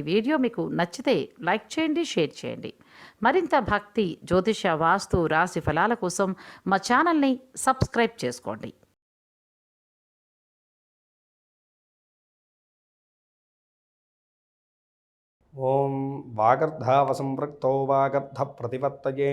ఈ వీడియో మీకు నచ్చితే లైక్ చేయండి షేర్ చేయండి. మరింత భక్తి జ్యోతిష వాస్తు రాశి ఫలాల కోసం మా ఛానల్ని సబ్స్క్రైబ్ చేసుకోండి. ఓం వాగర్ధావసంపృక్తో వాగర్ధ ప్రతిపత్తయే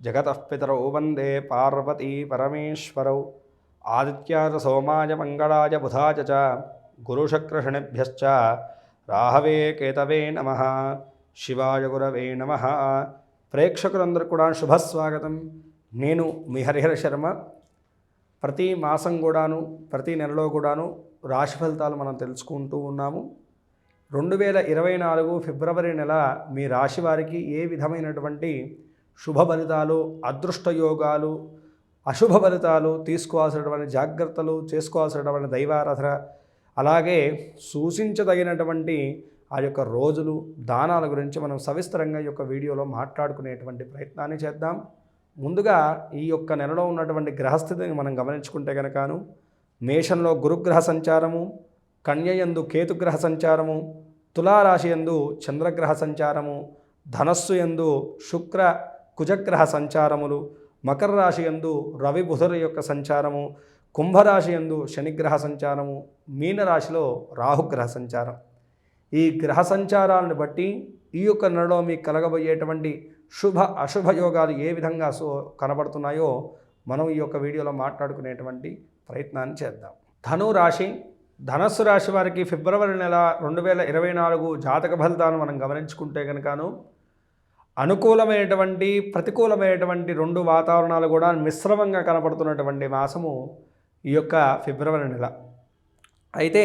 జగతః పితరౌ వందే పార్వతీ పరమేశ్వరౌ. ఆదిత్యాయ సోమాయ మంగళాయ బుధాయ చ. గురుశక్రషణిభ్యశ్చ రాహవే కేతవే నమ. శివాయ గురవే నమ. ప్రేక్షకులందరూ కూడా శుభస్వాగతం. నేను మీ హరిహర శర్మ. ప్రతి మాసం కూడాను ప్రతి నెలలో కూడాను రాశి ఫలితాలు మనం తెలుసుకుంటూ ఉన్నాము. రెండు వేల ఇరవై నాలుగు ఫిబ్రవరి నెల మీ రాశి వారికి ఏ విధమైనటువంటి శుభ ఫలితాలు అదృష్ట యోగాలు అశుభ ఫలితాలు తీసుకోవాల్సినటువంటి జాగ్రత్తలు చేసుకోవాల్సినటువంటి దైవారాధన అలాగే సూచించదగినటువంటి ఆ యొక్క రోజులు దానాల గురించి మనం సవిస్తరంగా ఈ యొక్క వీడియోలో మాట్లాడుకునేటువంటి ప్రయత్నాన్ని చేద్దాం. ముందుగా ఈ యొక్క నెలలో ఉన్నటువంటి గ్రహస్థితిని మనం గమనించుకుంటే కనుకను మేషంలో గురుగ్రహ సంచారము కన్యయందు కేతుగ్రహ సంచారము తులారాశి యందు చంద్రగ్రహ సంచారము ధనస్సు యందు శుక్ర కుజగ్రహ సంచారములు మకర రాశి యందు రవి బుధుల యొక్క సంచారము కుంభరాశి యందు శనిగ్రహ సంచారము మీనరాశిలో రాహుగ్రహ సంచారం. ఈ గ్రహ సంచారాలను బట్టి ఈ యొక్క నెలలో మీకు కలగబోయేటువంటి శుభ అశుభ యోగాలు ఏ విధంగా సో కనబడుతున్నాయో మనం ఈ యొక్క వీడియోలో మాట్లాడుకునేటువంటి ప్రయత్నాన్ని చేద్దాం. ధను రాశి ధనస్సు రాశి వారికి ఫిబ్రవరి నెల రెండు వేల ఇరవై నాలుగు జాతక ఫలితాలను మనం గమనించుకుంటే కనుకను అనుకూలమైనటువంటి ప్రతికూలమైనటువంటి రెండు వాతావరణాలు కూడా మిశ్రమంగా కనపడుతున్నటువంటి మాసము ఈ యొక్క ఫిబ్రవరి నెల. అయితే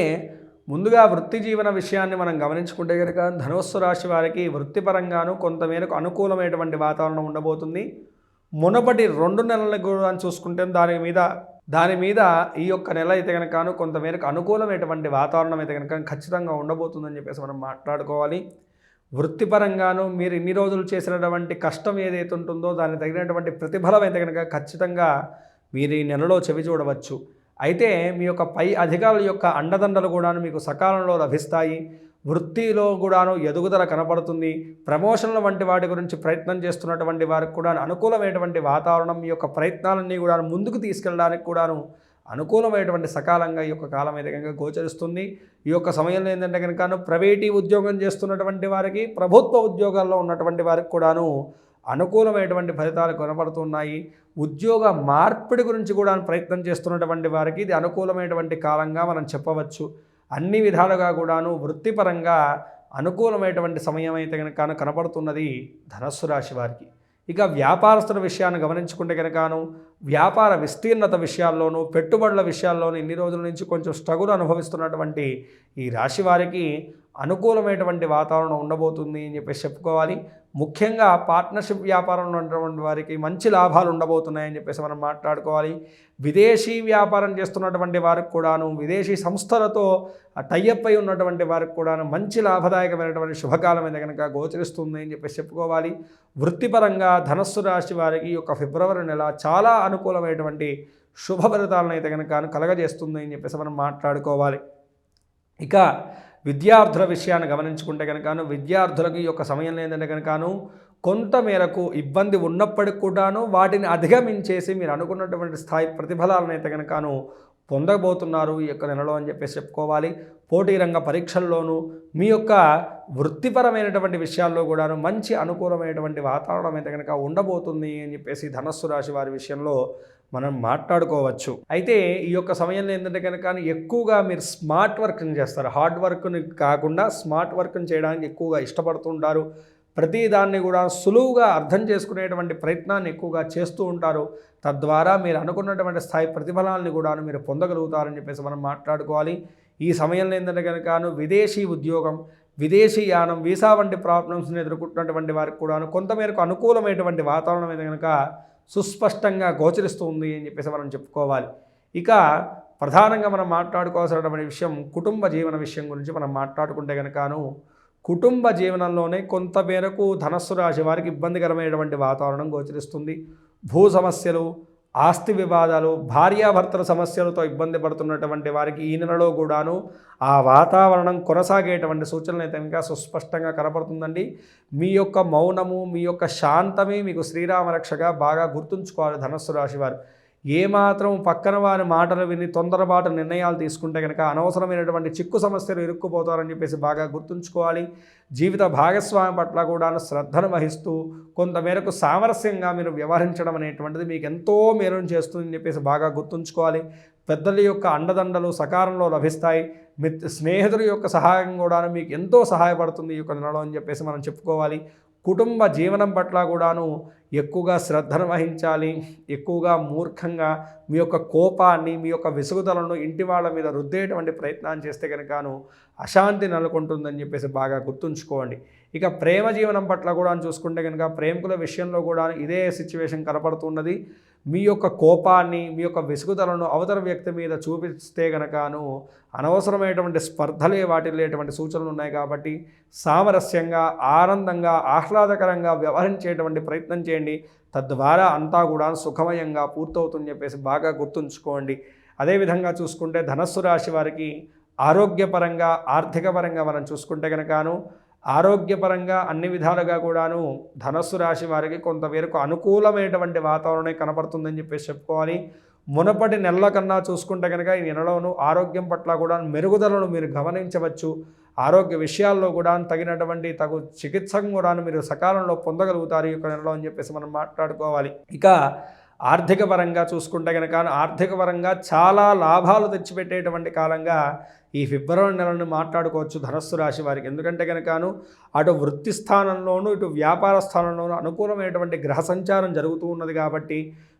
ముందుగా వృత్తి జీవన విషయాన్ని మనం గమనించుకుంటే కనుక ధనుస్సు రాశి వారికి వృత్తిపరంగాను కొంతమేరకు అనుకూలమైనటువంటి వాతావరణం ఉండబోతుంది. మునపటి రెండు నెలల కూడా చూసుకుంటే దాని మీద దాని మీద ఈ యొక్క నెల అయితే కనుకను కొంతమేరకు అనుకూలమైనటువంటి వాతావరణం అయితే కనుక ఖచ్చితంగా ఉండబోతుందని చెప్పేసి మనం మాట్లాడుకోవాలి. వృత్తిపరంగాను మీరు ఇన్ని రోజులు చేసినటువంటి కష్టం ఏదైతే ఉంటుందో దానికి తగినటువంటి ప్రతిఫలం అయితే కనుక ఖచ్చితంగా మీరు ఈ నెలలో చెవి చూడవచ్చు. అయితే మీ యొక్క పై అధికారుల యొక్క అండదండలు కూడాను మీకు సకాలంలో లభిస్తాయి. వృత్తిలో కూడాను ఎదుగుదల కనపడుతుంది. ప్రమోషన్ల వంటి వాటి గురించి ప్రయత్నం చేస్తున్నటువంటి వారికి కూడా అనుకూలమైనటువంటి వాతావరణం మీ యొక్క ప్రయత్నాలన్నీ కూడా ముందుకు తీసుకెళ్ళడానికి కూడాను అనుకూలమైనటువంటి సకాలంగా ఈ యొక్క కాలం అయితే కనుక గోచరిస్తుంది. ఈ యొక్క సమయంలో ఏంటంటే కనుక ప్రైవేటీ ఉద్యోగం చేస్తున్నటువంటి వారికి ప్రభుత్వ ఉద్యోగాల్లో ఉన్నటువంటి వారికి కూడాను అనుకూలమైనటువంటి ఫలితాలు కనబడుతున్నాయి. ఉద్యోగ మార్పిడి గురించి కూడా ప్రయత్నం చేస్తున్నటువంటి వారికి ఇది అనుకూలమైనటువంటి కాలంగా మనం చెప్పవచ్చు. అన్ని విధాలుగా కూడాను వృత్తిపరంగా అనుకూలమైనటువంటి సమయం అయితే కనుక కనపడుతున్నది ధనస్సు రాశి వారికి. ఇక వ్యాపారస్తుల విషయాన్ని గమనించుకుంటే కనుకను వ్యాపార విస్తీర్ణత విషయాల్లోనూ పెట్టుబడుల విషయాల్లోనూ ఇన్ని రోజుల నుంచి కొంచెం స్ట్రగుల్ అనుభవిస్తున్నటువంటి ఈ రాశి వారికి అనుకూలమైనటువంటి వాతావరణం ఉండబోతుంది అని చెప్పేసి చెప్పుకోవాలి. ముఖ్యంగా పార్ట్నర్షిప్ వ్యాపారంలో ఉన్నటువంటి వారికి మంచి లాభాలు ఉండబోతున్నాయని చెప్పేసి మనం మాట్లాడుకోవాలి. విదేశీ వ్యాపారం చేస్తున్నటువంటి వారికి కూడాను విదేశీ సంస్థలతో టైఅప్ అయి ఉన్నటువంటి వారికి కూడాను మంచి లాభదాయకమైనటువంటి శుభకాలం అయితే కనుక గోచరిస్తుంది అని చెప్పేసి చెప్పుకోవాలి. వృత్తిపరంగా ధనస్సు రాశి వారికి ఈ యొక్క ఫిబ్రవరి నెల చాలా అనుకూలమైనటువంటి శుభ ఫలితాలను అయితే కనుక కలగజేస్తుంది అని చెప్పేసి మనం మాట్లాడుకోవాలి. ఇక విద్యార్థుల విషయాన్ని గమనించుకుంటే కనుకను విద్యార్థులకు ఈ యొక్క సమయంలో ఏంటంటే కనుకను కొంత మేరకు ఇబ్బంది ఉన్నప్పటికి కూడాను వాటిని అధిగమించేసి మీరు అనుకున్నటువంటి స్థాయి ప్రతిఫలాలను అయితే కనుకను పొందబోతున్నారు ఈ యొక్క నెలలో అని చెప్పేసి చెప్పుకోవాలి. పోటీ రంగ పరీక్షల్లోనూ మీ యొక్క వృత్తిపరమైనటువంటి విషయాల్లో కూడాను మంచి అనుకూలమైనటువంటి వాతావరణం అయితే కనుక ఉండబోతుంది అని చెప్పేసి ధనస్సు రాశి వారి విషయంలో మనం మాట్లాడుకోవచ్చు. అయితే ఈ యొక్క సమయంలో ఏంటంటే కనుక ఎక్కువగా మీరు స్మార్ట్ వర్క్ని చేస్తారు. హార్డ్ వర్క్ని కాకుండా స్మార్ట్ వర్క్ని చేయడానికి ఎక్కువగా ఇష్టపడుతుంటారు. ప్రతి దాన్ని కూడా సులువుగా అర్థం చేసుకునేటువంటి ప్రయత్నాన్ని ఎక్కువగా చేస్తూ ఉంటారు. తద్వారా మీరు అనుకున్నటువంటి స్థాయి ప్రతిఫలాన్ని కూడా మీరు పొందగలుగుతారని చెప్పేసి మనం మాట్లాడుకోవాలి. ఈ సమయంలో ఏంటంటే కనుక విదేశీ ఉద్యోగం విదేశీ యానం వీసా వంటి ప్రాబ్లమ్స్ని ఎదుర్కొంటున్నటువంటి వారికి కూడాను కొంతమేరకు అనుకూలమైనటువంటి వాతావరణం అయితే కనుక సుస్పష్టంగా గోచరిస్తుంది అని చెప్పేసి మనం చెప్పుకోవాలి. ఇక ప్రధానంగా మనం మాట్లాడుకోవాల్సినటువంటి విషయం కుటుంబ జీవన విషయం గురించి మనం మాట్లాడుకుంటే కనుకను కుటుంబ జీవనంలోనే కొంత మేరకు ధనస్సు రాశి వారికి ఇబ్బందికరమైనటువంటి వాతావరణం గోచరిస్తుంది. భూ సమస్యలు ఆస్తి వివాదాలు భార్యాభర్తల సమస్యలతో ఇబ్బంది పడుతున్నటువంటి వారికి ఈ నెలలో కూడాను ఆ వాతావరణం కొనసాగేటువంటి సూచనలు అయితే ఇంకా సుస్పష్టంగా కనపడుతుందండి. మీ యొక్క మౌనము మీ యొక్క శాంతమే మీకు శ్రీరామరక్షగా బాగా గుర్తుంచుకోవాలి ధనస్సు రాశి వారు. ఏమాత్రం పక్కన వారి మాటలు విని తొందరపాటు నిర్ణయాలు తీసుకుంటే కనుక అనవసరమైనటువంటి చిక్కు సమస్యలు ఇరుక్కుపోతారని చెప్పేసి బాగా గుర్తుంచుకోవాలి. జీవిత భాగస్వామి పట్ల కూడా శ్రద్ధను వహిస్తూ కొంతమేరకు సామరస్యంగా మీరు వ్యవహరించడం అనేటువంటిది మీకు ఎంతో మేలును చేస్తుందని చెప్పేసి బాగా గుర్తుంచుకోవాలి. పెద్దల యొక్క అండదండలు సకాలంలో లభిస్తాయి. మిత్ స్నేహితుల యొక్క సహాయం కూడా మీకు ఎంతో సహాయపడుతుంది ఈ యొక్క నెలలో అని చెప్పేసి మనం చెప్పుకోవాలి. కుటుంబ జీవనం పట్ల కూడాను ఎక్కువగా శ్రద్ధను వహించాలి ఎక్కువగా మూర్ఖంగా మీ యొక్క కోపాన్ని మీ యొక్క విసుగుదలను ఇంటి వాళ్ళ మీద రుద్దేటువంటి ప్రయత్నం చేస్తే కనుకను అశాంతి నెలకొంటుందని చెప్పేసి బాగా గుర్తుంచుకోండి. ఇక ప్రేమ జీవనం పట్ల కూడా చూసుకుంటే కనుక ప్రేమికుల విషయంలో కూడా ఇదే సిచ్యువేషన్ కనపడుతున్నది. మీ యొక్క కోపాన్ని మీ యొక్క విసుగుదలను అవతల వ్యక్తి మీద చూపిస్తే గనకను అనవసరమైనటువంటి స్పర్ధలే వాటిల్లేటువంటి సూచనలు ఉన్నాయి కాబట్టి సామరస్యంగా ఆనందంగా ఆహ్లాదకరంగా వ్యవహరించేటువంటి ప్రయత్నం చేయండి. తద్వారా అంతా కూడా సుఖమయంగా పూర్తవుతుందని చెప్పేసి బాగా గుర్తుంచుకోండి. అదేవిధంగా చూసుకుంటే ధనస్సు రాశి వారికి ఆరోగ్యపరంగా ఆర్థికపరంగా మనం చూసుకుంటే కనుకను ఆరోగ్యపరంగా అన్ని విధాలుగా కూడాను ధనస్సు రాశి వారికి కొంతమేరకు అనుకూలమైనటువంటి వాతావరణం కనపడుతుందని చెప్పేసి చెప్పుకోవాలి. మునపటి నెలల కన్నా చూసుకుంటే కనుక ఈ నెలలోనూ ఆరోగ్యం పట్ల కూడా మెరుగుదలను మీరు గమనించవచ్చు. ఆరోగ్య విషయాల్లో కూడా తగినటువంటి తగు చికిత్సను కూడా మీరు సకాలంలో పొందగలుగుతారు ఈ యొక్క నెలలో అని చెప్పేసి మనం మాట్లాడుకోవాలి. ఇక ఆర్థిక పరంగా చూసుకుంటే కనుక ఆర్థిక పరంగా చాలా లాభాలు తెచ్చిపెట్టేటువంటి కాలంగా ఈ ఫిబ్రవరి నెలను మాట్లాడుకోవచ్చు ధనస్సు రాశి వారికి. ఎందుకంటే కనుకను అటు వృత్తి స్థానంలోనూ ఇటు వ్యాపార స్థానంలోనూ అనుకూలమైనటువంటి గ్రహ సంచారం జరుగుతూ ఉన్నది కాబట్టి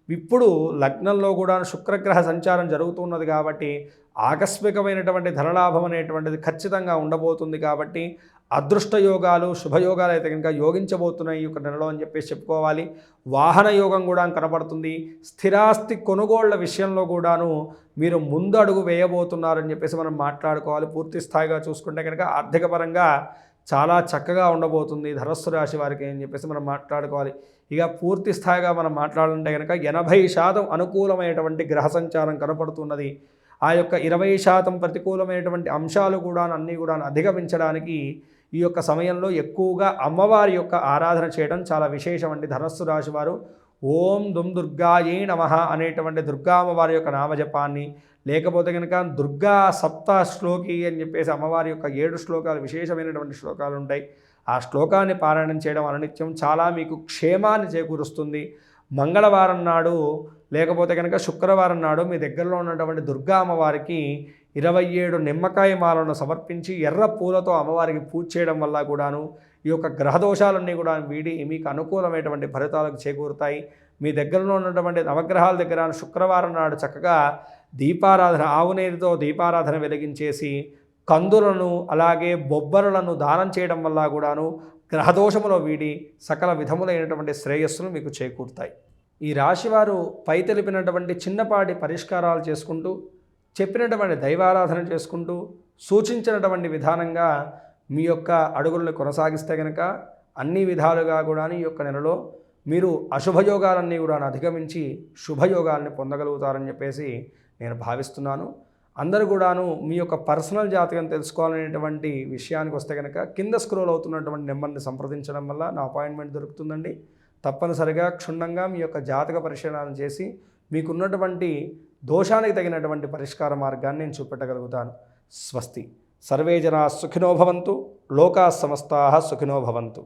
ఇప్పుడు లగ్నంలో కూడా శుక్రగ్రహ సంచారం జరుగుతున్నది కాబట్టి ఆకస్మికమైనటువంటి ధనలాభం అనేటువంటిది ఖచ్చితంగా ఉండబోతుంది కాబట్టి అదృష్ట యోగాలు శుభయోగాలు అయితే కనుక యోగించబోతున్నాయి ఈ యొక్క నెలలో అని చెప్పేసి చెప్పుకోవాలి. వాహన యోగం కూడా కనపడుతుంది స్థిరాస్తి కొనుగోళ్ళ విషయంలో కూడాను మీరు ముందడుగు వేయబోతున్నారని చెప్పేసి మనం మాట్లాడుకోవాలి. పూర్తి స్థాయిగా చూసుకుంటే కనుక ఆర్థికపరంగా చాలా చక్కగా ఉండబోతుంది ధనస్సు రాశి వారికి అని చెప్పేసి మనం మాట్లాడుకోవాలి. ఇక పూర్తి స్థాయిగా మనం మాట్లాడాలంటే కనుక ఎనభై శాతం అనుకూలమైనటువంటి గ్రహ సంచారం కనపడుతున్నది. ఆ యొక్క ఇరవై శాతం ప్రతికూలమైనటువంటి అంశాలు కూడా అన్నీ కూడా అధిగమించడానికి ఈ యొక్క సమయంలో ఎక్కువగా అమ్మవారి యొక్క ఆరాధన చేయడం చాలా విశేషం అండి ధనస్సు రాశి వారు ఓం దుమ్ దుర్గాయే నమ అనేటువంటి దుర్గా అమ్మవారి యొక్క నామజపాన్ని లేకపోతే కనుక దుర్గా సప్త శ్లోకి అని చెప్పేసి అమ్మవారి యొక్క ఏడు శ్లోకాలు విశేషమైనటువంటి శ్లోకాలు ఉంటాయి. ఆ శ్లోకాన్ని పారాయణం చేయడం అనునిత్యం చాలా మీకు క్షేమాన్ని చేకూరుస్తుంది. మంగళవారం నాడు లేకపోతే కనుక శుక్రవారం నాడు మీ దగ్గరలో ఉన్నటువంటి దుర్గా అమ్మవారికి ఇరవై ఏడు నిమ్మకాయ మాలను సమర్పించి ఎర్ర పూలతో అమ్మవారికి పూజ చేయడం వల్ల కూడాను ఈ యొక్క గ్రహదోషాలన్నీ కూడా వీడి మీకు అనుకూలమైనటువంటి ఫలితాలకు చేకూరుతాయి. మీ దగ్గరలో ఉన్నటువంటి నవగ్రహాల దగ్గర శుక్రవారం నాడు చక్కగా దీపారాధన ఆవునేరుతో దీపారాధన వెలిగించేసి కందులను అలాగే బొబ్బరులను దానం చేయడం వల్ల కూడాను గ్రహదోషములో వీడి సకల విధములైనటువంటి శ్రేయస్సును మీకు చేకూరుతాయి. ఈ రాశివారు పై తెలిపినటువంటి చిన్నపాటి పరిష్కారాలు చేసుకుంటూ చెప్పినటువంటి దైవారాధన చేసుకుంటూ సూచించినటువంటి విధానంగా మీ యొక్క అడుగులను కొనసాగిస్తే కనుక అన్ని విధాలుగా కూడా ఈ యొక్క నెలలో మీరు అశుభయోగాలన్నీ కూడా అధిగమించి శుభయోగాల్ని పొందగలుగుతారని చెప్పేసి నేను భావిస్తున్నాను. అందరూ కూడాను మీ యొక్క పర్సనల్ జాతకం తెలుసుకోవాలనేటువంటి విషయానికి వస్తే కనుక కింద స్క్రోల్ అవుతున్నటువంటి నెంబర్ని సంప్రదించడం వల్ల నా అపాయింట్మెంట్ దొరుకుతుందండి. తప్పనిసరిగా క్షుణ్ణంగా మీ యొక్క జాతక పరిశీలన చేసి మీకున్నటువంటి దోషానికి తగినటువంటి పరిష్కార మార్గాన్ని నేను చూపెట్టగలుగుతాను. స్వస్తి. సర్వే జనా సుఖినో భవంతు. లోకా సమస్తా సుఖినో భవంతు.